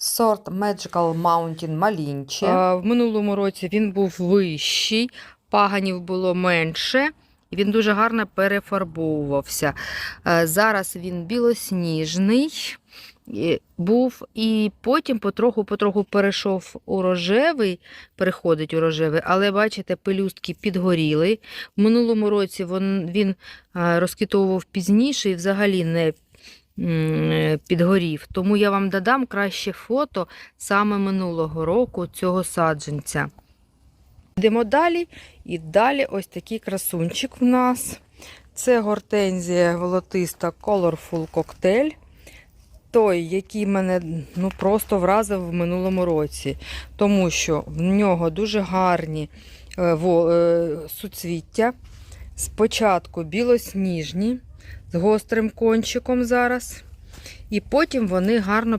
Сорт Magical Mountain Малінче. В минулому році він був вищий, паганів було менше, і він дуже гарно перефарбовувався. Е, Зараз він білосніжний був, і потім потроху-потроху перейшов у рожевий, переходить у рожевий, але бачите, пелюстки підгоріли. В минулому році він, е, пізніше і взагалі не підгорів. Тому я вам додам краще фото саме минулого року цього саджанця. Йдемо далі. І далі ось такий красунчик в нас. Це гортензія волотиста Colorful Cocktail. Той, який мене ну, просто вразив в минулому році. Тому що в нього дуже гарні е, е, суцвіття. Спочатку білосніжні, з гострим кончиком зараз. І потім вони гарно